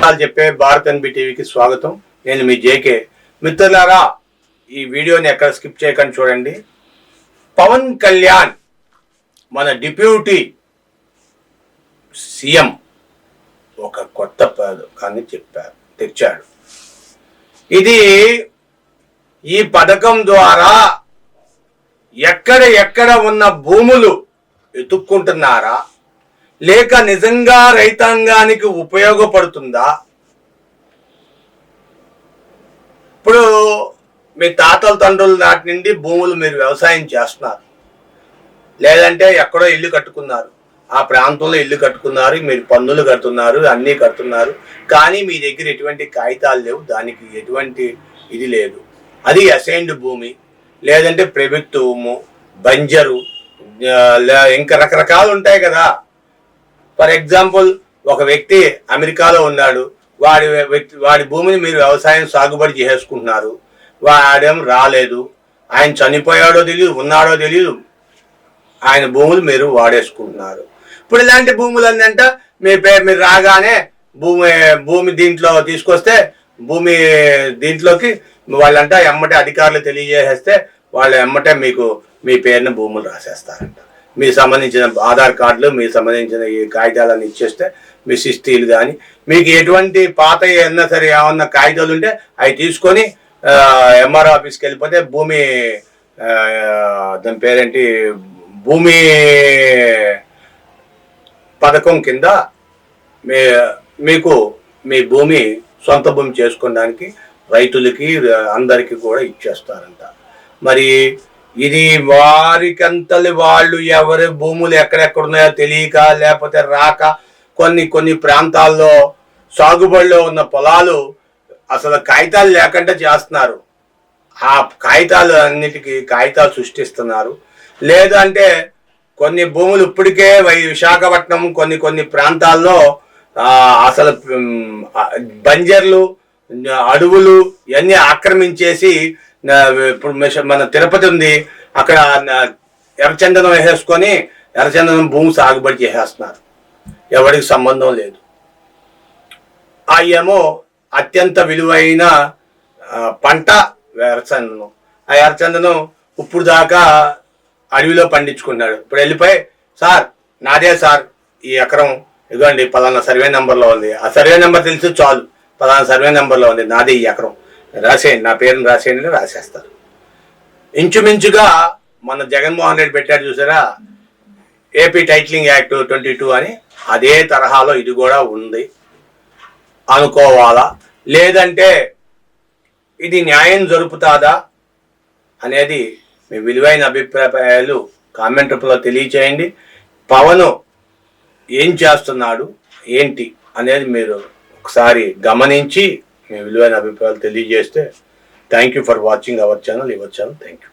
నిజాలు చెప్పే భారత్ ఎన్బి టీవీకి స్వాగతం. నేను మీ జేకే మిత్రులారా ఈ వీడియోని ఎక్కడ స్కిప్ చేయకండి చూడండి. పవన్ కళ్యాణ్ మన డిప్యూటీ సీఎం ఒక కొత్త పథకాన్ని చెప్పారు తెచ్చాడు. ఇది ఈ పథకం ద్వారా ఎక్కడ ఎక్కడ ఉన్న భూములు ఎత్తుక్కుంటున్నారా? లేక నిజంగా రైతాంగానికి ఉపయోగపడుతుందా? ఇప్పుడు మీ తాతల తండ్రుల నాటి నుండి భూములు మీరు వ్యవసాయం చేస్తున్నారు. లేదంటే ఎక్కడో ఇల్లు కట్టుకున్నారు. ఆ ప్రాంతంలో ఇల్లు కట్టుకున్నారు మీరు పన్నులు కడుతున్నారు అన్నీ కడుతున్నారు. కానీ మీ దగ్గర ఎటువంటి కాగితాలు లేవు దానికి ఎటువంటి ఇది లేదు. అది అసైన్డ్ భూమి లేదంటే ప్రభుత్వము బంజరు లే- ఇంకా రకరకాలు ఉంటాయి కదా. ఫర్ ఎగ్జాంపుల్ ఒక వ్యక్తి అమెరికాలో ఉన్నాడు. వాడి వ్యక్తి వాడి భూమిని మీరు వ్యవసాయం సాగుబడి చేసుకుంటున్నారు వాడేం రాలేదు. ఆయన చనిపోయాడో తెలియదు ఉన్నాడో తెలియదు ఆయన భూములు మీరు వాడేసుకుంటున్నారు. ఇప్పుడు ఇలాంటి భూములు అందంట మీ పే మీరు రాగానే భూమి భూమి దీంట్లో తీసుకొస్తే భూమి దీంట్లోకి వాళ్ళంట ఎమ్మటే అధికారులు తెలియజేసేస్తే వాళ్ళు ఎమ్మటే మీకు మీ పేరున భూములు రాసేస్తారంట. మీకు సంబంధించిన ఆధార్ కార్డులు మీకు సంబంధించిన ఈ కాగితాలను ఇచ్చేస్తే మీ శిస్తీలు కానీ మీకు ఎటువంటి పాత ఏమన్నా సరే ఏమన్నా కాగితాలు ఉంటే అవి తీసుకొని ఎంఆర్ఓ ఆఫీస్కి వెళ్ళిపోతే భూమి దాని పేరేంటి భూమి పథకం కింద మీ మీకు మీ భూమి సొంత భూమి చేసుకోవడానికి రైతులకి అందరికీ కూడా ఇచ్చేస్తారంట. మరి ఇది వారికంతలు వాళ్ళు ఎవరి భూములు ఎక్కడెక్కడ ఉన్నాయో తెలియక లేకపోతే రాక కొన్ని కొన్ని ప్రాంతాల్లో సాగుబడిలో ఉన్న పొలాలు అసలు కాగితాలు లేకుండా చేస్తున్నారు. ఆ కాగితాలు అన్నిటికీ కాగితాలు సృష్టిస్తున్నారు. లేదంటే కొన్ని భూములు ఇప్పటికే వై- విశాఖపట్నం కొన్ని కొన్ని ప్రాంతాల్లో అసలు బంజర్లు అడవులు ఇవన్నీ ఆక్రమించేసి ఇప్పుడు మన తిరుపతి ఉంది. అక్కడ ఎర్రచందనం వేసేసుకొని ఎర్రచందనం భూమి సాగుబడి చేసేస్తున్నారు. ఎవరికి సంబంధం లేదు. ఆ ఏమో అత్యంత విలువైన పంట ఎర్రచందనం. ఆ ఎర్రచందనం ఇప్పుడు దాకా అడవిలో పండించుకున్నాడు. ఇప్పుడు వెళ్ళిపోయి సార్ నాదే సార్ ఈ ఎకరం. ఇదిగోండి పలానా సర్వే నెంబర్లో ఉంది. ఆ సర్వే నెంబర్ తెలిసి చాలు. పలానా సర్వే నెంబర్లో ఉంది. నాదే ఈ ఎకరం. రాసేయండి నా పేరుని రాసేయండి రాసేస్తారు. ఇంచుమించుగా మన జగన్మోహన్ రెడ్డి పెట్టాడు చూసారా? AP titling act twenty two అని అదే తరహాలో ఇది కూడా ఉంది. అనుకోవాలా? లేదంటే ఇది న్యాయం జరుపుతాదా అనేది మీ విలువైన అభిప్రాయాలు కామెంట్ రూపంలో తెలియచేయండి. పవన్ ఏం చేస్తున్నాడు ఏంటి అనేది మీరు ఒకసారి గమనించి మీ విలువైన అభిప్రాయాలు తెలియజేస్తే thank you for watching our channel your channel thank you